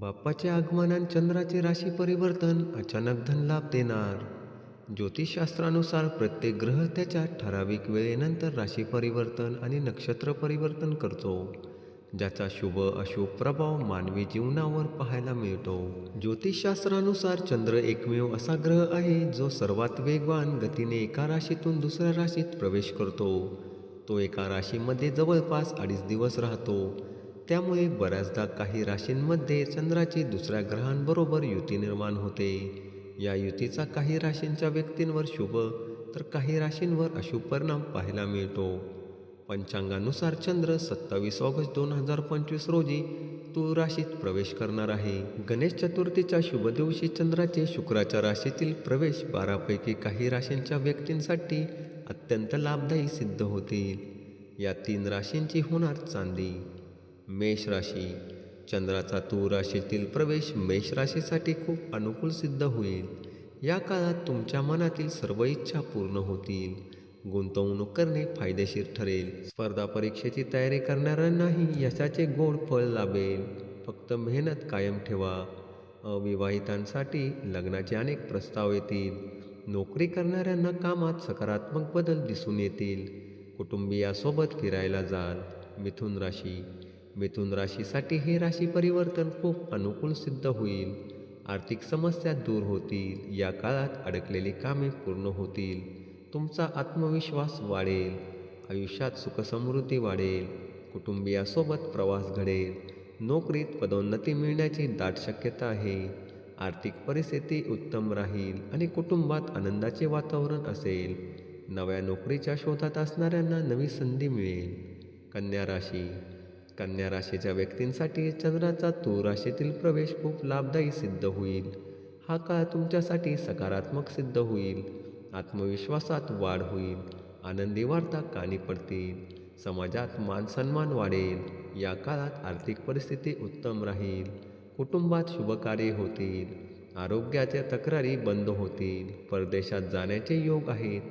बाप्पाच्या आगमनान चंद्राचे राशी परिवर्तन अचानक धनलाभ देणार. ज्योतिषशास्त्रानुसार प्रत्येक ग्रह त्याच्या ठराविक वेळेनंतर राशी परिवर्तन आणि नक्षत्र परिवर्तन करतो ज्याचा शुभ अशुभ प्रभाव मानवी जीवनावर पाहायला मिळतो. ज्योतिषशास्त्रानुसार चंद्र एकमेव असा ग्रह आहे जो सर्वात वेगवान गतीने एका राशीतून दुसऱ्या राशीत प्रवेश करतो. तो एका राशीमध्ये जवळपास अडीच दिवस राहतो. त्यामुळे बऱ्याचदा काही राशींमध्ये चंद्राची दुसऱ्या ग्रहांबरोबर युती निर्माण होते. या युतीचा काही राशींच्या व्यक्तींवर शुभ तर काही राशींवर अशुभ परिणाम पाहायला मिळतो. पंचांगानुसार चंद्र सत्तावीस ऑगस्ट दोन हजार पंचवीस रोजी तूळ राशीत प्रवेश करणार आहे. गणेश चतुर्थीच्या शुभ दिवशी चंद्राचे शुक्राच्या राशीतील प्रवेश बारापैकी काही राशींच्या व्यक्तींसाठी अत्यंत लाभदायी सिद्ध होतील. या तीन राशींची होणार चांदी. मेष राशी चंद्राचा तू राशीतील प्रवेश मेष राशीसाठी खूप अनुकूल सिद्ध होईल. या काळात तुमच्या मनातील सर्व इच्छा पूर्ण होतील. गुंतवणूक करणे फायदेशीर ठरेल. स्पर्धा परीक्षेची तयारी करणाऱ्यांनाही यशाचे गोड फळ लाभेल. फक्त मेहनत कायम ठेवा. अविवाहितांसाठी लग्नाचे अनेक प्रस्ताव येतील. नोकरी करणाऱ्यांना कामात सकारात्मक बदल दिसून येतील. कुटुंबियासोबत फिरायला जाल. मिथुन राशी मिथुन राशीसाठी हे राशी परिवर्तन खूप अनुकूल सिद्ध होईल. आर्थिक समस्या दूर होतील. या काळात अडकलेली कामे पूर्ण होतील. तुमचा आत्मविश्वास वाढेल. आयुष्यात सुखसमृद्धी वाढेल. कुटुंबियासोबत प्रवास घडेल. नोकरीत पदोन्नती मिळण्याची दाट शक्यता आहे. आर्थिक परिस्थिती उत्तम राहील आणि कुटुंबात आनंदाचे वातावरण असेल. नव्या नोकरीच्या शोधात असणाऱ्यांना नवी संधी मिळेल. कन्या राशी कन्या राशीच्या व्यक्तींसाठी चंद्राचा तू राशीतील प्रवेश खूप लाभदायी सिद्ध होईल. हा काळ तुमच्यासाठी सकारात्मक सिद्ध होईल. आत्मविश्वासात वाढ होईल. आनंदी वार्ता कानी पडतील. समाजात मानसन्मान वाढेल. या काळात आर्थिक परिस्थिती उत्तम राहील. कुटुंबात शुभकार्ये होतील. आरोग्याच्या तक्रारी बंद होतील. परदेशात जाण्याचे योग आहेत.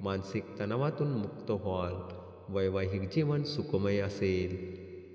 मानसिक तणावातून मुक्त व्हाल. वैवाहिक जीवन सुखमय असेल.